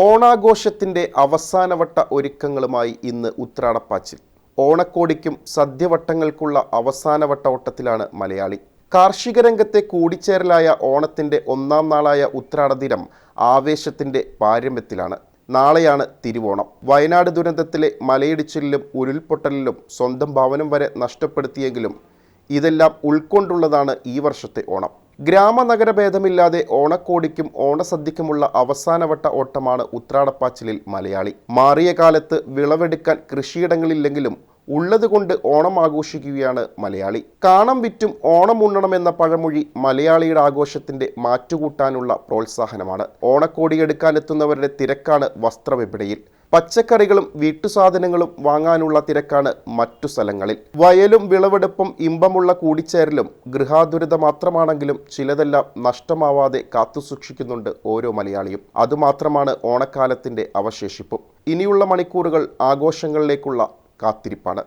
ഓണാഘോഷത്തിന്റെ അവസാനവട്ട ഒരുക്കങ്ങളുമായി ഇന്ന് ഉത്രാടപ്പാച്ചിൽ. ഓണക്കോടിക്കും സദ്യവട്ടങ്ങൾക്കുള്ള അവസാനവട്ട ഓട്ടത്തിലാണ് മലയാളി. കാർഷിക രംഗത്തെ കൂടിച്ചേരലായ ഓണത്തിന്റെ ഒന്നാം നാളായ ഉത്രാടദിനം ആവേശത്തിന്റെ പാരമ്യത്തിലാണ്. നാളെയാണ് തിരുവോണം. വയനാട് ദുരന്തത്തിലെ മലയിടിച്ചിലിലും ഉരുൾപൊട്ടലിലും സ്വന്തം ഭവനം വരെ നഷ്ടപ്പെടുത്തിയെങ്കിലും ഇതെല്ലാം ഉൾക്കൊണ്ടുള്ളതാണ് ഈ വർഷത്തെ ഓണം. ഗ്രാമനഗര ഭേദമില്ലാതെ ഓണക്കോടിക്കും ഓണസദ്യക്കുമുള്ള അവസാനവട്ട ഓട്ടമാണ് ഉത്രാടപ്പാച്ചിലിൽ മലയാളി. മാറിയ കാലത്ത് വിളവെടുക്കാൻ കൃഷിയിടങ്ങളില്ലെങ്കിലും ഉള്ളതുകൊണ്ട് ഓണം ആഘോഷിക്കുകയാണ് മലയാളി. കാണം വിറ്റും ഓണം ഉണ്ണണമെന്ന പഴമൊഴി മലയാളിയുടെ ആഘോഷത്തിന്റെ മാറ്റുകൂട്ടാനുള്ള പ്രോത്സാഹനമാണ്. ഓണക്കോടിയെടുക്കാനെത്തുന്നവരുടെ തിരക്കാണ് വസ്ത്രവിപണിയിൽ. പച്ചക്കറികളും വീട്ടുസാധനങ്ങളും വാങ്ങാനുള്ള തിരക്കാണ് മറ്റു സ്ഥലങ്ങളിൽ. വയലും വിളവെടുപ്പും ഇമ്പമുള്ള കൂടിച്ചേരലും ഗൃഹാതുരത മാത്രമാണെങ്കിലും ചിലതെല്ലാം നഷ്ടമാവാതെ കാത്തുസൂക്ഷിക്കുന്നുണ്ട് ഓരോ മലയാളിയും. അതുമാത്രമാണ് ഓണക്കാലത്തിന്റെ അവശേഷിപ്പും. ഇനിയുള്ള മണിക്കൂറുകൾ ആഘോഷങ്ങളിലേക്കുള്ള കാത്തിരിപ്പാണ്.